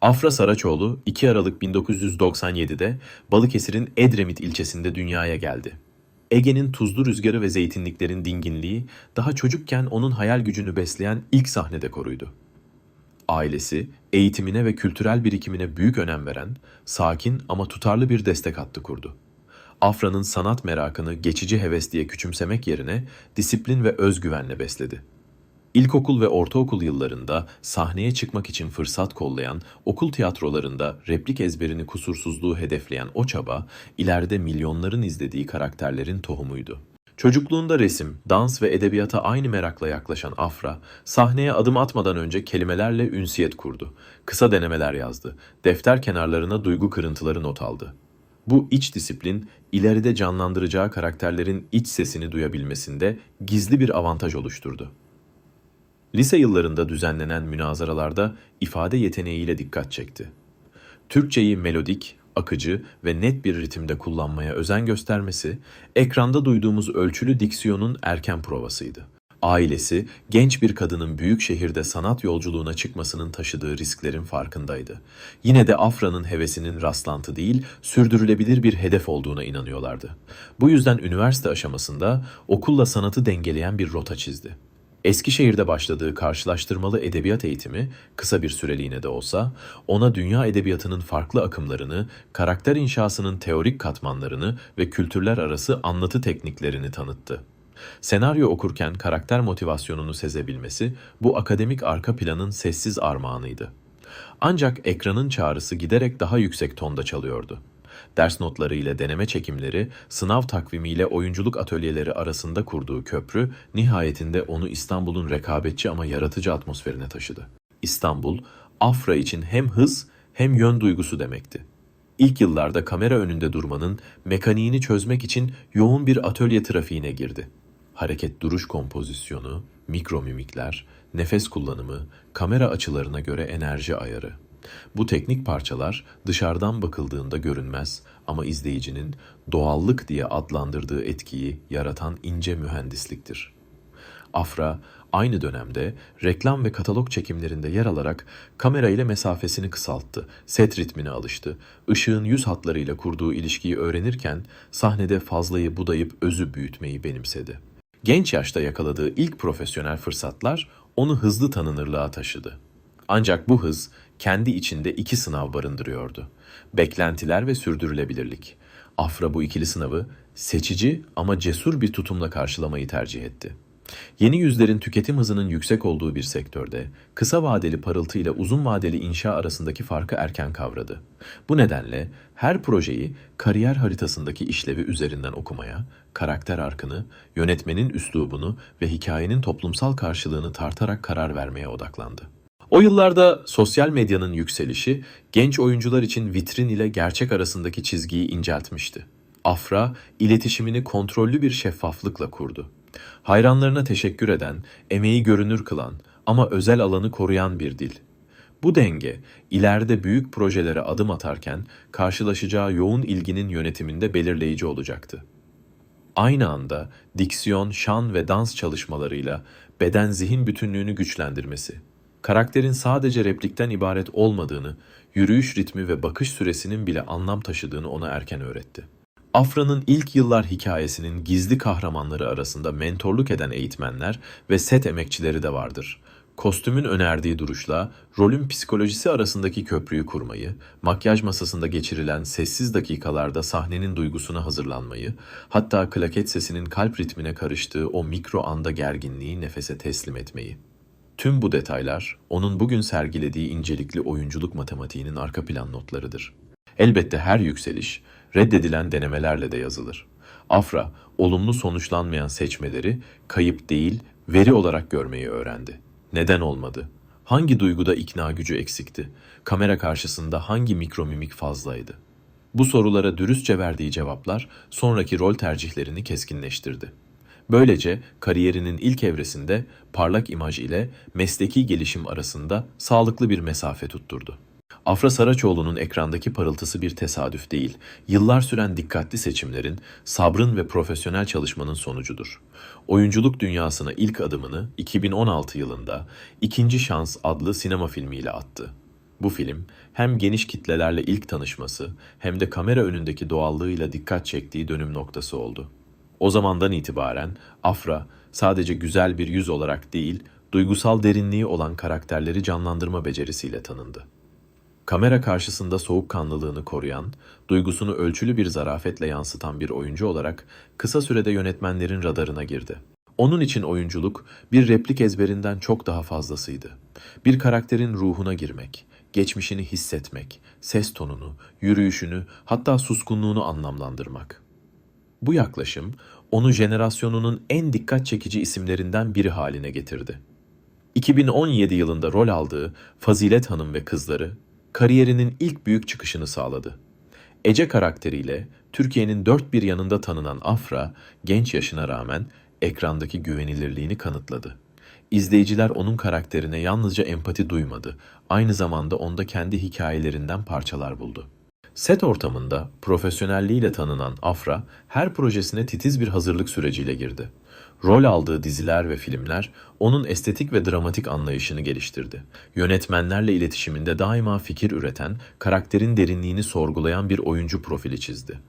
Afra Saraçoğlu 2 Aralık 1997'de Balıkesir'in Edremit ilçesinde dünyaya geldi. Ege'nin tuzlu rüzgarı ve zeytinliklerin dinginliği daha çocukken onun hayal gücünü besleyen ilk sahne dekoruydu. Ailesi, eğitimine ve kültürel birikimine büyük önem veren, sakin ama tutarlı bir destek hattı kurdu. Afra'nın sanat merakını geçici heves diye küçümsemek yerine disiplin ve özgüvenle besledi. İlkokul ve ortaokul yıllarında sahneye çıkmak için fırsat kollayan, okul tiyatrolarında replik ezberini kusursuzluğu hedefleyen o çaba, ileride milyonların izlediği karakterlerin tohumuydu. Çocukluğunda resim, dans ve edebiyata aynı merakla yaklaşan Afra, sahneye adım atmadan önce kelimelerle ünsiyet kurdu. Kısa denemeler yazdı. Defter kenarlarına duygu kırıntıları not aldı. Bu iç disiplin, ileride canlandıracağı karakterlerin iç sesini duyabilmesinde gizli bir avantaj oluşturdu. Lise yıllarında düzenlenen münazaralarda ifade yeteneğiyle dikkat çekti. Türkçeyi melodik, akıcı ve net bir ritimde kullanmaya özen göstermesi, ekranda duyduğumuz ölçülü diksiyonun erken provasıydı. Ailesi, genç bir kadının büyük şehirde sanat yolculuğuna çıkmasının taşıdığı risklerin farkındaydı. Yine de Afra'nın hevesinin rastlantı değil, sürdürülebilir bir hedef olduğuna inanıyorlardı. Bu yüzden üniversite aşamasında okulla sanatı dengeleyen bir rota çizdi. Eskişehir'de başladığı karşılaştırmalı edebiyat eğitimi, kısa bir süreliğine de olsa, ona dünya edebiyatının farklı akımlarını, karakter inşasının teorik katmanlarını ve kültürler arası anlatı tekniklerini tanıttı. Senaryo okurken karakter motivasyonunu sezebilmesi, bu akademik arka planın sessiz armağanıydı. Ancak ekranın çağrısı giderek daha yüksek tonda çalıyordu. Ders notları ile deneme çekimleri, sınav takvimiyle oyunculuk atölyeleri arasında kurduğu köprü, nihayetinde onu İstanbul'un rekabetçi ama yaratıcı atmosferine taşıdı. İstanbul, Afra için hem hız hem yön duygusu demekti. İlk yıllarda kamera önünde durmanın mekaniğini çözmek için yoğun bir atölye trafiğine girdi. Hareket duruş kompozisyonu, mikro mimikler, nefes kullanımı, kamera açılarına göre enerji ayarı. Bu teknik parçalar dışarıdan bakıldığında görünmez ama izleyicinin doğallık diye adlandırdığı etkiyi yaratan ince mühendisliktir. Afra aynı dönemde reklam ve katalog çekimlerinde yer alarak kamera ile mesafesini kısalttı, set ritmine alıştı, ışığın yüz hatlarıyla kurduğu ilişkiyi öğrenirken sahnede fazlayı budayıp özü büyütmeyi benimsedi. Genç yaşta yakaladığı ilk profesyonel fırsatlar onu hızlı tanınırlığa taşıdı. Ancak bu hız kendi içinde iki sınav barındırıyordu. Beklentiler ve sürdürülebilirlik. Afra bu ikili sınavı seçici ama cesur bir tutumla karşılamayı tercih etti. Yeni yüzlerin tüketim hızının yüksek olduğu bir sektörde kısa vadeli parıltı ile uzun vadeli inşa arasındaki farkı erken kavradı. Bu nedenle her projeyi kariyer haritasındaki işlevi üzerinden okumaya, karakter arkını, yönetmenin üslubunu ve hikayenin toplumsal karşılığını tartarak karar vermeye odaklandı. O yıllarda sosyal medyanın yükselişi genç oyuncular için vitrin ile gerçek arasındaki çizgiyi inceltmişti. Afra iletişimini kontrollü bir şeffaflıkla kurdu. Hayranlarına teşekkür eden, emeği görünür kılan ama özel alanı koruyan bir dil. Bu denge ileride büyük projelere adım atarken karşılaşacağı yoğun ilginin yönetiminde belirleyici olacaktı. Aynı anda diksiyon, şan ve dans çalışmalarıyla beden zihin bütünlüğünü güçlendirmesi, karakterin sadece replikten ibaret olmadığını, yürüyüş ritmi ve bakış süresinin bile anlam taşıdığını ona erken öğretti. Afra'nın ilk yıllar hikayesinin gizli kahramanları arasında mentorluk eden eğitmenler ve set emekçileri de vardır. Kostümün önerdiği duruşla rolün psikolojisi arasındaki köprüyü kurmayı, makyaj masasında geçirilen sessiz dakikalarda sahnenin duygusuna hazırlanmayı, hatta klaket sesinin kalp ritmine karıştığı o mikro anda gerginliği nefese teslim etmeyi. Tüm bu detaylar onun bugün sergilediği incelikli oyunculuk matematiğinin arka plan notlarıdır. Elbette her yükseliş reddedilen denemelerle de yazılır. Afra, olumlu sonuçlanmayan seçmeleri kayıp değil, veri olarak görmeyi öğrendi. Neden olmadı? Hangi duyguda ikna gücü eksikti? Kamera karşısında hangi mikromimik fazlaydı? Bu sorulara dürüstçe verdiği cevaplar sonraki rol tercihlerini keskinleştirdi. Böylece kariyerinin ilk evresinde parlak imaj ile mesleki gelişim arasında sağlıklı bir mesafe tutturdu. Afra Saraçoğlu'nun ekrandaki parıltısı bir tesadüf değil, yıllar süren dikkatli seçimlerin, sabrın ve profesyonel çalışmanın sonucudur. Oyunculuk dünyasına ilk adımını 2016 yılında İkinci Şans adlı sinema filmiyle attı. Bu film hem geniş kitlelerle ilk tanışması hem de kamera önündeki doğallığıyla dikkat çektiği dönüm noktası oldu. O zamandan itibaren Afra sadece güzel bir yüz olarak değil, duygusal derinliği olan karakterleri canlandırma becerisiyle tanındı. Kamera karşısında soğukkanlılığını koruyan, duygusunu ölçülü bir zarafetle yansıtan bir oyuncu olarak kısa sürede yönetmenlerin radarına girdi. Onun için oyunculuk bir replik ezberinden çok daha fazlasıydı. Bir karakterin ruhuna girmek, geçmişini hissetmek, ses tonunu, yürüyüşünü, hatta suskunluğunu anlamlandırmak. Bu yaklaşım onu jenerasyonunun en dikkat çekici isimlerinden biri haline getirdi. 2017 yılında rol aldığı Fazilet Hanım ve Kızları kariyerinin ilk büyük çıkışını sağladı. Ece karakteriyle Türkiye'nin dört bir yanında tanınan Afra genç yaşına rağmen ekrandaki güvenilirliğini kanıtladı. İzleyiciler onun karakterine yalnızca empati duymadı, aynı zamanda onda kendi hikayelerinden parçalar buldu. Set ortamında profesyonelliğiyle tanınan Afra her projesine titiz bir hazırlık süreciyle girdi. Rol aldığı diziler ve filmler onun estetik ve dramatik anlayışını geliştirdi. Yönetmenlerle iletişiminde daima fikir üreten, karakterin derinliğini sorgulayan bir oyuncu profili çizdi.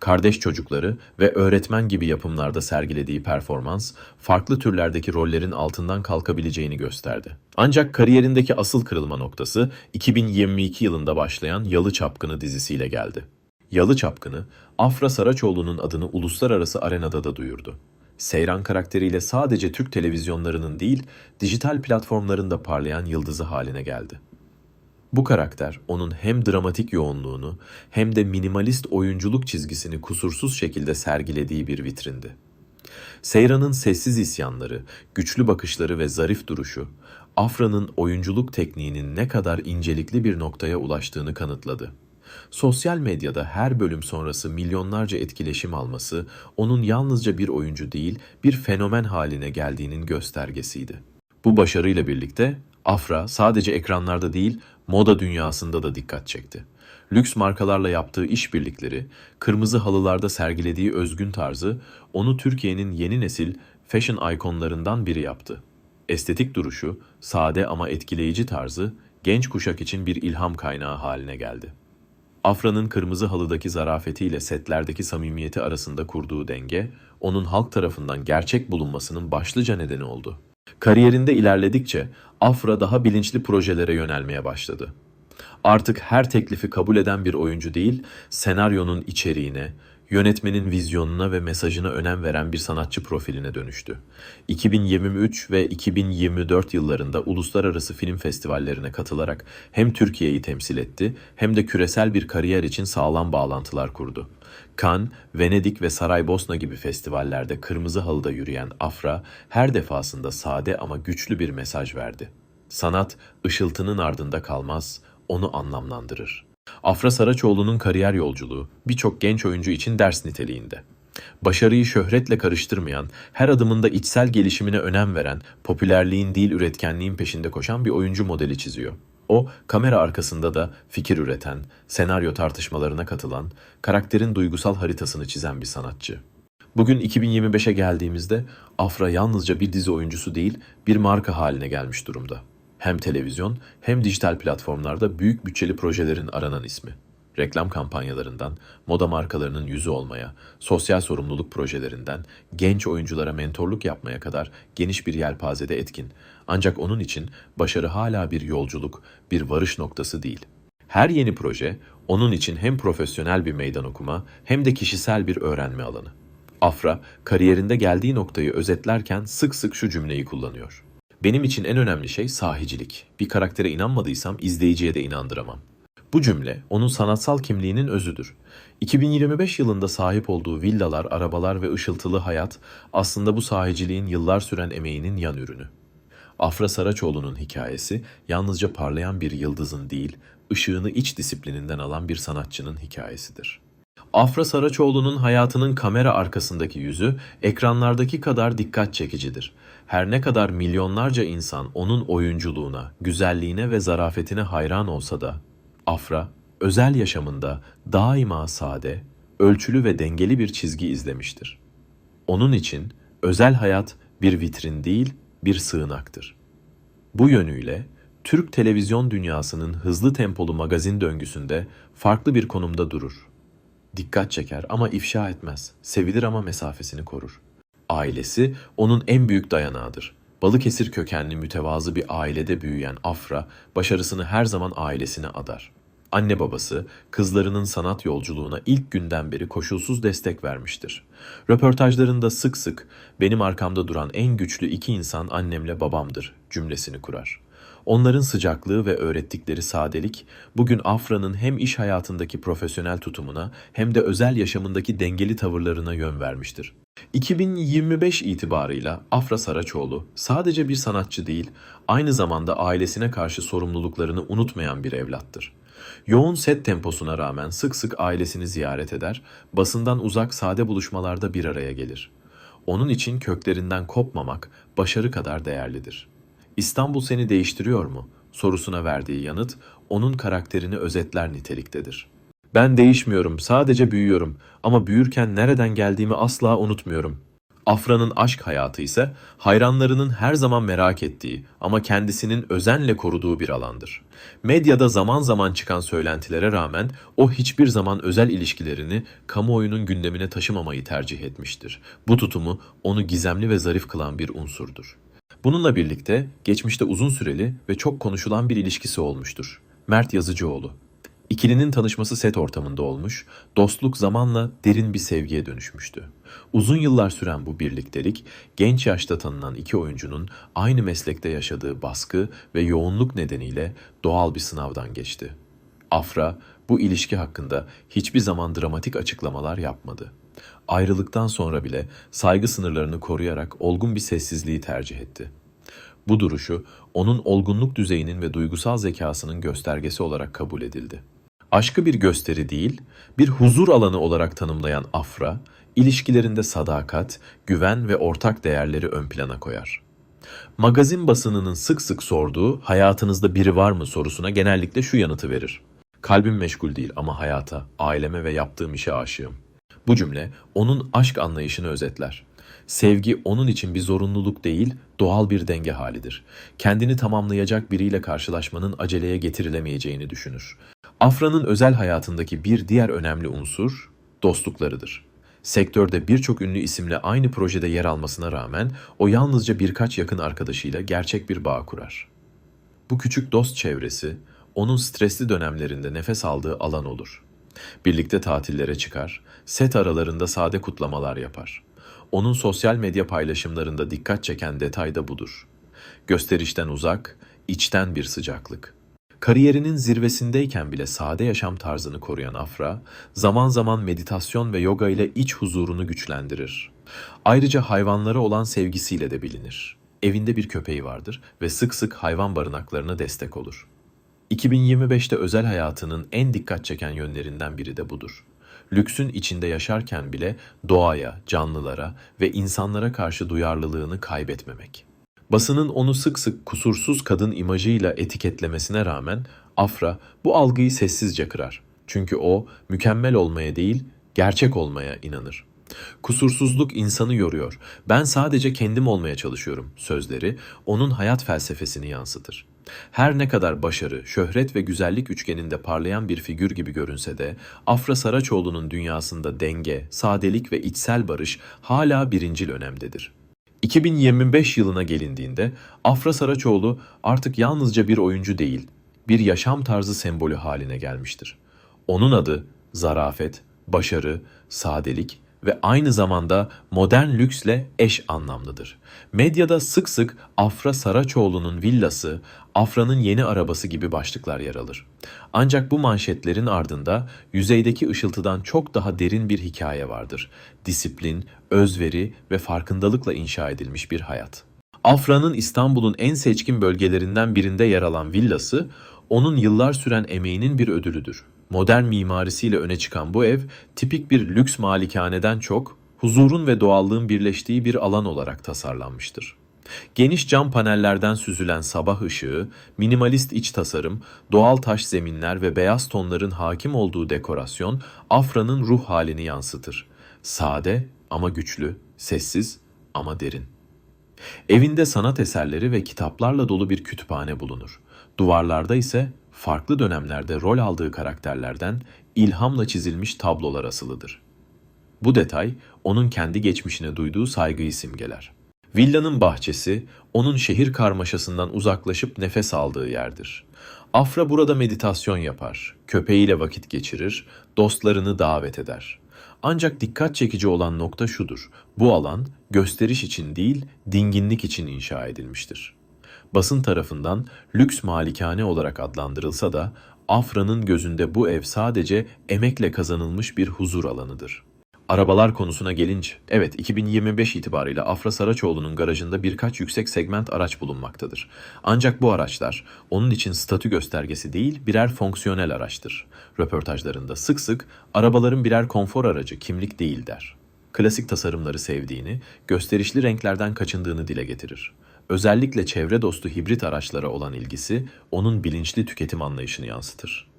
Kardeş Çocukları ve Öğretmen gibi yapımlarda sergilediği performans, farklı türlerdeki rollerin altından kalkabileceğini gösterdi. Ancak kariyerindeki asıl kırılma noktası 2022 yılında başlayan Yalı Çapkını dizisiyle geldi. Yalı Çapkını, Afra Saraçoğlu'nun adını uluslararası arenada da duyurdu. Seyran karakteriyle sadece Türk televizyonlarının değil, dijital platformlarında parlayan yıldızı haline geldi. Bu karakter onun hem dramatik yoğunluğunu hem de minimalist oyunculuk çizgisini kusursuz şekilde sergilediği bir vitrindi. Seyran'ın sessiz isyanları, güçlü bakışları ve zarif duruşu, Afra'nın oyunculuk tekniğinin ne kadar incelikli bir noktaya ulaştığını kanıtladı. Sosyal medyada her bölüm sonrası milyonlarca etkileşim alması, onun yalnızca bir oyuncu değil, bir fenomen haline geldiğinin göstergesiydi. Bu başarıyla birlikte Afra sadece ekranlarda değil, moda dünyasında da dikkat çekti. Lüks markalarla yaptığı işbirlikleri, kırmızı halılarda sergilediği özgün tarzı onu Türkiye'nin yeni nesil fashion ikonlarından biri yaptı. Estetik duruşu, sade ama etkileyici tarzı genç kuşak için bir ilham kaynağı haline geldi. Afra'nın kırmızı halıdaki zarafetiyle setlerdeki samimiyeti arasında kurduğu denge, onun halk tarafından gerçek bulunmasının başlıca nedeni oldu. Kariyerinde ilerledikçe Afra daha bilinçli projelere yönelmeye başladı. Artık her teklifi kabul eden bir oyuncu değil, senaryonun içeriğine, yönetmenin vizyonuna ve mesajına önem veren bir sanatçı profiline dönüştü. 2023 ve 2024 yıllarında uluslararası film festivallerine katılarak hem Türkiye'yi temsil etti hem de küresel bir kariyer için sağlam bağlantılar kurdu. Cannes, Venedik ve Saraybosna gibi festivallerde kırmızı halıda yürüyen Afra her defasında sade ama güçlü bir mesaj verdi. Sanat ışıltının ardında kalmaz, onu anlamlandırır. Afra Saraçoğlu'nun kariyer yolculuğu birçok genç oyuncu için ders niteliğinde. Başarıyı şöhretle karıştırmayan, her adımında içsel gelişimine önem veren, popülerliğin değil üretkenliğin peşinde koşan bir oyuncu modeli çiziyor. O, kamera arkasında da fikir üreten, senaryo tartışmalarına katılan, karakterin duygusal haritasını çizen bir sanatçı. Bugün 2025'e geldiğimizde Afra yalnızca bir dizi oyuncusu değil, bir marka haline gelmiş durumda. Hem televizyon hem dijital platformlarda büyük bütçeli projelerin aranan ismi. Reklam kampanyalarından, moda markalarının yüzü olmaya, sosyal sorumluluk projelerinden, genç oyunculara mentorluk yapmaya kadar geniş bir yelpazede etkin. Ancak onun için başarı hala bir yolculuk, bir varış noktası değil. Her yeni proje onun için hem profesyonel bir meydan okuma hem de kişisel bir öğrenme alanı. Afra, kariyerinde geldiği noktayı özetlerken sık sık şu cümleyi kullanıyor. Benim için en önemli şey sahicilik. Bir karaktere inanmadıysam izleyiciye de inandıramam. Bu cümle onun sanatsal kimliğinin özüdür. 2025 yılında sahip olduğu villalar, arabalar ve ışıltılı hayat aslında bu sahiciliğin yıllar süren emeğinin yan ürünü. Afra Saraçoğlu'nun hikayesi yalnızca parlayan bir yıldızın değil, ışığını iç disiplininden alan bir sanatçının hikayesidir. Afra Saraçoğlu'nun hayatının kamera arkasındaki yüzü ekranlardaki kadar dikkat çekicidir. Her ne kadar milyonlarca insan onun oyunculuğuna, güzelliğine ve zarafetine hayran olsa da Afra özel yaşamında daima sade, ölçülü ve dengeli bir çizgi izlemiştir. Onun için özel hayat bir vitrin değil, bir sığınaktır. Bu yönüyle Türk televizyon dünyasının hızlı tempolu magazin döngüsünde farklı bir konumda durur. Dikkat çeker ama ifşa etmez. Sevilir ama mesafesini korur. Ailesi onun en büyük dayanağıdır. Balıkesir kökenli mütevazı bir ailede büyüyen Afra, başarısını her zaman ailesine adar. Anne babası, kızlarının sanat yolculuğuna ilk günden beri koşulsuz destek vermiştir. Röportajlarında sık sık benim arkamda duran en güçlü iki insan annemle babamdır cümlesini kurar. Onların sıcaklığı ve öğrettikleri sadelik bugün Afra'nın hem iş hayatındaki profesyonel tutumuna hem de özel yaşamındaki dengeli tavırlarına yön vermiştir. 2025 itibarıyla Afra Saraçoğlu sadece bir sanatçı değil, aynı zamanda ailesine karşı sorumluluklarını unutmayan bir evlattır. Yoğun set temposuna rağmen sık sık ailesini ziyaret eder, basından uzak sade buluşmalarda bir araya gelir. Onun için köklerinden kopmamak başarı kadar değerlidir. İstanbul seni değiştiriyor mu? sorusuna verdiği yanıt onun karakterini özetler niteliktedir. Ben değişmiyorum, sadece büyüyorum ama büyürken nereden geldiğimi asla unutmuyorum. Afra'nın aşk hayatı ise hayranlarının her zaman merak ettiği ama kendisinin özenle koruduğu bir alandır. Medyada zaman zaman çıkan söylentilere rağmen o hiçbir zaman özel ilişkilerini kamuoyunun gündemine taşımamayı tercih etmiştir. Bu tutumu onu gizemli ve zarif kılan bir unsurdur. Bununla birlikte geçmişte uzun süreli ve çok konuşulan bir ilişkisi olmuştur. Mert Yazıcıoğlu. İkilinin tanışması set ortamında olmuş, dostluk zamanla derin bir sevgiye dönüşmüştü. Uzun yıllar süren bu birliktelik, genç yaşta tanınan iki oyuncunun aynı meslekte yaşadığı baskı ve yoğunluk nedeniyle doğal bir sınavdan geçti. Afra bu ilişki hakkında hiçbir zaman dramatik açıklamalar yapmadı. Ayrılıktan sonra bile saygı sınırlarını koruyarak olgun bir sessizliği tercih etti. Bu duruşu onun olgunluk düzeyinin ve duygusal zekasının göstergesi olarak kabul edildi. Aşkı bir gösteri değil, bir huzur alanı olarak tanımlayan Afra, ilişkilerinde sadakat, güven ve ortak değerleri ön plana koyar. Magazin basınının sık sık sorduğu hayatınızda biri var mı sorusuna genellikle şu yanıtı verir. Kalbim meşgul değil ama hayata, aileme ve yaptığım işe aşığım. Bu cümle onun aşk anlayışını özetler. Sevgi onun için bir zorunluluk değil, doğal bir denge halidir. Kendini tamamlayacak biriyle karşılaşmanın aceleye getirilemeyeceğini düşünür. Afra'nın özel hayatındaki bir diğer önemli unsur dostluklarıdır. Sektörde birçok ünlü isimle aynı projede yer almasına rağmen o yalnızca birkaç yakın arkadaşıyla gerçek bir bağ kurar. Bu küçük dost çevresi onun stresli dönemlerinde nefes aldığı alan olur. Birlikte tatillere çıkar, set aralarında sade kutlamalar yapar. Onun sosyal medya paylaşımlarında dikkat çeken detay da budur. Gösterişten uzak, içten bir sıcaklık. Kariyerinin zirvesindeyken bile sade yaşam tarzını koruyan Afra, zaman zaman meditasyon ve yoga ile iç huzurunu güçlendirir. Ayrıca hayvanlara olan sevgisiyle de bilinir. Evinde bir köpeği vardır ve sık sık hayvan barınaklarına destek olur. 2025'te özel hayatının en dikkat çeken yönlerinden biri de budur. Lüksün içinde yaşarken bile doğaya, canlılara ve insanlara karşı duyarlılığını kaybetmemek. Basının onu sık sık kusursuz kadın imajıyla etiketlemesine rağmen Afra bu algıyı sessizce kırar. Çünkü o mükemmel olmaya değil, gerçek olmaya inanır. Kusursuzluk insanı yoruyor. Ben sadece kendim olmaya çalışıyorum sözleri onun hayat felsefesini yansıtır. Her ne kadar başarı, şöhret ve güzellik üçgeninde parlayan bir figür gibi görünse de Afra Saraçoğlu'nun dünyasında denge, sadelik ve içsel barış hala birincil önemdedir. 2025 yılına gelindiğinde Afra Saraçoğlu artık yalnızca bir oyuncu değil, bir yaşam tarzı sembolü haline gelmiştir. Onun adı zarafet, başarı, sadelik ve aynı zamanda modern lüksle eş anlamlıdır. Medyada sık sık Afra Saraçoğlu'nun villası, Afra'nın yeni arabası gibi başlıklar yer alır. Ancak bu manşetlerin ardında yüzeydeki ışıltıdan çok daha derin bir hikaye vardır. Disiplin, özveri ve farkındalıkla inşa edilmiş bir hayat. Afra'nın İstanbul'un en seçkin bölgelerinden birinde yer alan villası, onun yıllar süren emeğinin bir ödülüdür. Modern mimarisiyle öne çıkan bu ev, tipik bir lüks malikaneden çok, huzurun ve doğallığın birleştiği bir alan olarak tasarlanmıştır. Geniş cam panellerden süzülen sabah ışığı, minimalist iç tasarım, doğal taş zeminler ve beyaz tonların hakim olduğu dekorasyon Afra'nın ruh halini yansıtır. Sade ama güçlü, sessiz ama derin. Evinde sanat eserleri ve kitaplarla dolu bir kütüphane bulunur. Duvarlarda ise farklı dönemlerde rol aldığı karakterlerden ilhamla çizilmiş tablolar asılıdır. Bu detay onun kendi geçmişine duyduğu saygıyı simgeler. Villanın bahçesi onun şehir karmaşasından uzaklaşıp nefes aldığı yerdir. Afra burada meditasyon yapar, köpeğiyle vakit geçirir, dostlarını davet eder. Ancak dikkat çekici olan nokta şudur. Bu alan gösteriş için değil, dinginlik için inşa edilmiştir. Basın tarafından lüks malikane olarak adlandırılsa da Afra'nın gözünde bu ev sadece emekle kazanılmış bir huzur alanıdır. Arabalar konusuna gelince, evet 2025 itibariyle Afra Saraçoğlu'nun garajında birkaç yüksek segment araç bulunmaktadır. Ancak bu araçlar onun için statü göstergesi değil birer fonksiyonel araçtır. Röportajlarında sık sık arabaların birer konfor aracı kimlik değil der. Klasik tasarımları sevdiğini, gösterişli renklerden kaçındığını dile getirir. Özellikle çevre dostu hibrit araçlara olan ilgisi onun bilinçli tüketim anlayışını yansıtır.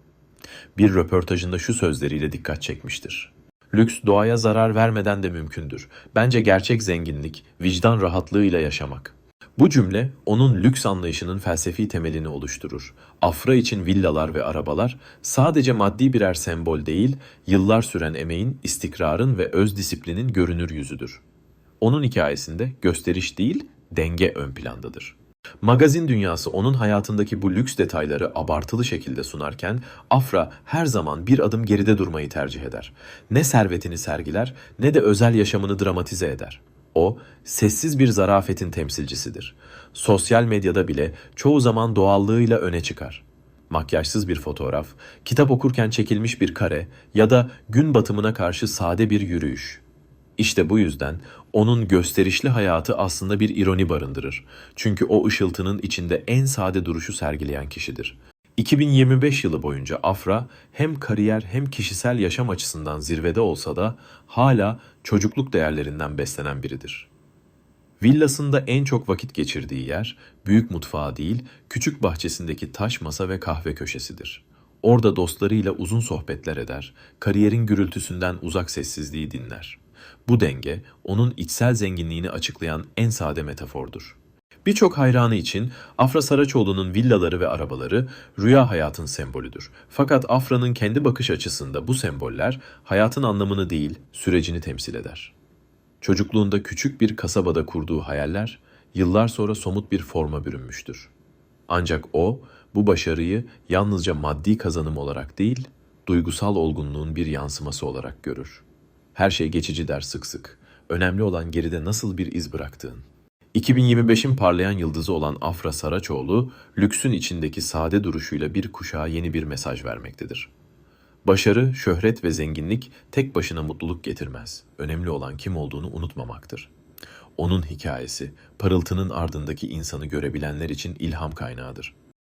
Bir röportajında şu sözleriyle dikkat çekmiştir. Lüks doğaya zarar vermeden de mümkündür. Bence gerçek zenginlik, vicdan rahatlığıyla yaşamak. Bu cümle onun lüks anlayışının felsefi temelini oluşturur. Afra için villalar ve arabalar sadece maddi birer sembol değil, yıllar süren emeğin, istikrarın ve öz disiplinin görünür yüzüdür. Onun hikayesinde gösteriş değil, denge ön plandadır. Magazin dünyası onun hayatındaki bu lüks detayları abartılı şekilde sunarken Afra her zaman bir adım geride durmayı tercih eder. Ne servetini sergiler ne de özel yaşamını dramatize eder. O, sessiz bir zarafetin temsilcisidir. Sosyal medyada bile çoğu zaman doğallığıyla öne çıkar. Makyajsız bir fotoğraf, kitap okurken çekilmiş bir kare ya da gün batımına karşı sade bir yürüyüş. İşte bu yüzden onun gösterişli hayatı aslında bir ironi barındırır. Çünkü o ışıltının içinde en sade duruşu sergileyen kişidir. 2025 yılı boyunca Afra hem kariyer hem kişisel yaşam açısından zirvede olsa da hala çocukluk değerlerinden beslenen biridir. Villasında en çok vakit geçirdiği yer büyük mutfağı değil, küçük bahçesindeki taş masa ve kahve köşesidir. Orada dostlarıyla uzun sohbetler eder, kariyerin gürültüsünden uzak sessizliği dinler. Bu denge onun içsel zenginliğini açıklayan en sade metafordur. Birçok hayranı için Afra Saraçoğlu'nun villaları ve arabaları rüya hayatın sembolüdür. Fakat Afra'nın kendi bakış açısında bu semboller hayatın anlamını değil, sürecini temsil eder. Çocukluğunda küçük bir kasabada kurduğu hayaller yıllar sonra somut bir forma bürünmüştür. Ancak o bu başarıyı yalnızca maddi kazanım olarak değil, duygusal olgunluğun bir yansıması olarak görür. Her şey geçici der sık sık. Önemli olan geride nasıl bir iz bıraktığın. 2025'in parlayan yıldızı olan Afra Saraçoğlu, lüksün içindeki sade duruşuyla bir kuşağa yeni bir mesaj vermektedir. Başarı, şöhret ve zenginlik tek başına mutluluk getirmez. Önemli olan kim olduğunu unutmamaktır. Onun hikayesi, parıltının ardındaki insanı görebilenler için ilham kaynağıdır.